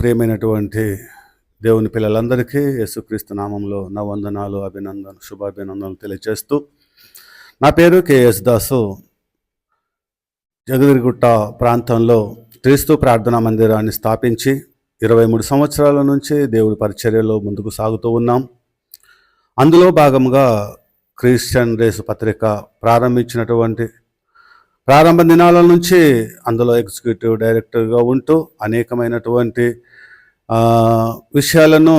ప్రియమైనటువంటి దేవుని పిల్లలందరికీ యేసుక్రీస్తు నామంలో నా వందనాలు అభినందన శుభాభినందనలు తెలియజేస్తూ నా పేరు కేఎస్ దాసు. జగదిరిగుట్ట ప్రాంతంలో క్రీస్తు ప్రార్థనా మందిరాన్ని స్థాపించి ఇరవై మూడు సంవత్సరాల నుంచి దేవుడి పరిచర్యలో ముందుకు సాగుతూ ఉన్నాం. అందులో భాగంగా క్రిస్టియన్ రేసు పత్రిక ప్రారంభించినటువంటి ప్రారంభ దినాల నుంచి అందులో ఎగ్జిక్యూటివ్ డైరెక్టర్గా ఉంటూ అనేకమైనటువంటి విషయాలను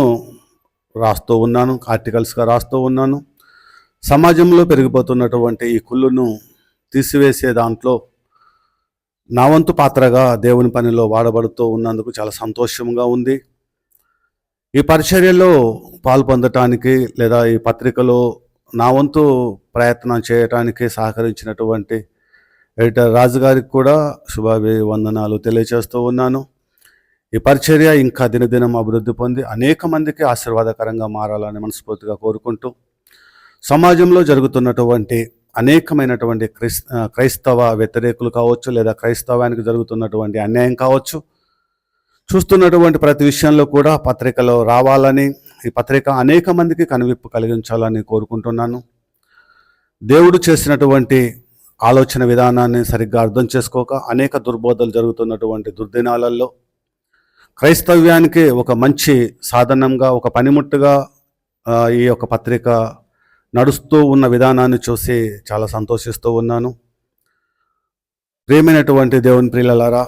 రాస్తూ ఉన్నాను ఆర్టికల్స్గా రాస్తూ ఉన్నాను. సమాజంలో పెరిగిపోతున్నటువంటి ఈ కుళ్ళును తీసివేసే దాంట్లో నా వంతు పాత్రగా దేవుని పనిలో వాడబడుతూ ఉన్నందుకు చాలా సంతోషంగా ఉంది. ఈ పరిచర్యలో పాల్పొందటానికి లేదా ఈ పత్రికలో నా వంతు ప్రయత్నం చేయటానికి సహకరించినటువంటి ఎడిటర్ రాజు గారికి కూడా శుభాభి వందనాలు తెలియజేస్తూ ఉన్నాను. ఈ పరిచర్య ఇంకా దినదినం అభివృద్ధి పొంది అనేక మందికి ఆశీర్వాదకరంగా మారాలని మనస్ఫూర్తిగా కోరుకుంటూ సమాజంలో జరుగుతున్నటువంటి అనేకమైనటువంటి క్రైస్ క్రైస్తవ వ్యతిరేకులు కావచ్చు లేదా క్రైస్తవానికి జరుగుతున్నటువంటి అన్యాయం కావచ్చు చూస్తున్నటువంటి ప్రతి విషయంలో కూడా పత్రికలో రావాలని ఈ పత్రిక అనేక మందికి కనువిప్పు కలిగించాలని కోరుకుంటున్నాను. దేవుడు చేసినటువంటి ఆలోచన విధానాన్ని సరిగ్గా అర్థం చేసుకోక అనేక దుర్బోధలు జరుగుతున్నటువంటి దుర్దినాలలో క్రైస్తవ్యానికి ఒక మంచి సాధనంగా ఒక పనిముట్టుగా ఈ యొక్క పత్రిక నడుస్తూ ఉన్న విధానాన్ని చూసి చాలా సంతోషిస్తూ ఉన్నాను. ప్రియమైనటువంటి దేవుని ప్రియులలారా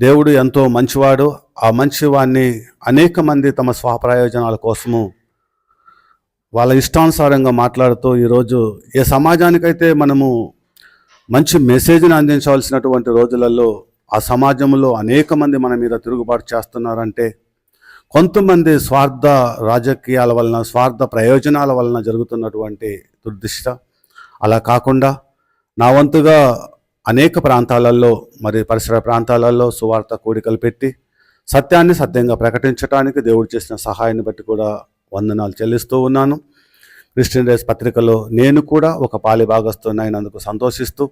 దేవుడు ఎంతో మంచివాడు. ఆ మంచివాన్ని అనేక మంది తమ స్వప్రయోజనాల కోసము వాళ్ళ ఇష్టానుసారంగా మాట్లాడుతూ ఈరోజు ఏ సమాజానికైతే మనము మంచి మెసేజ్ని అందించవలసినటువంటి రోజులలో ఆ సమాజంలో అనేక మంది మన మీద తిరుగుబాటు చేస్తున్నారంటే కొంతమంది స్వార్థ రాజకీయాల వలన స్వార్థ ప్రయోజనాల వలన జరుగుతున్నటువంటి దుర్దిష్ట. అలా కాకుండా నా వంతుగా అనేక ప్రాంతాలలో మరి పరిసర ప్రాంతాలలో సువార్త కూడికలు పెట్టి సత్యాన్ని సత్యంగా ప్రకటించడానికి దేవుడు చేసిన సహాయాన్ని బట్టి కూడా వందనాలు చెల్లిస్తూ ఉన్నాను. క్రిస్టియన్ రేస్ పత్రికలో నేను కూడా ఒక పాలి భాగస్తున్నైనందుకు సంతోషిస్తూ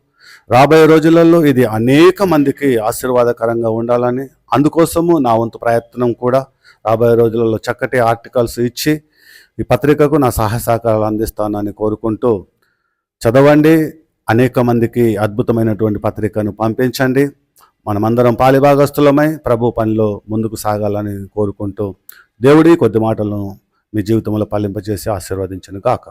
రాబోయే రోజులలో ఇది అనేక మందికి ఆశీర్వాదకరంగా ఉండాలని అందుకోసము నా వంతు ప్రయత్నం కూడా రాబోయే రోజులలో చక్కటి ఆర్టికల్స్ ఇచ్చి ఈ పత్రికకు నా సహాయ సహకారాలు అందిస్తానని కోరుకుంటూ చదవండి. అనేక మందికి అద్భుతమైనటువంటి పత్రికను పంపించండి. మనమందరం పాలిభాగస్తులమై ప్రభు పనిలో ముందుకు సాగాలని కోరుకుంటూ దేవుడి కొద్ది మాటలను మీ జీవితంలో పాలింపజేసి ఆశీర్వదించను గాక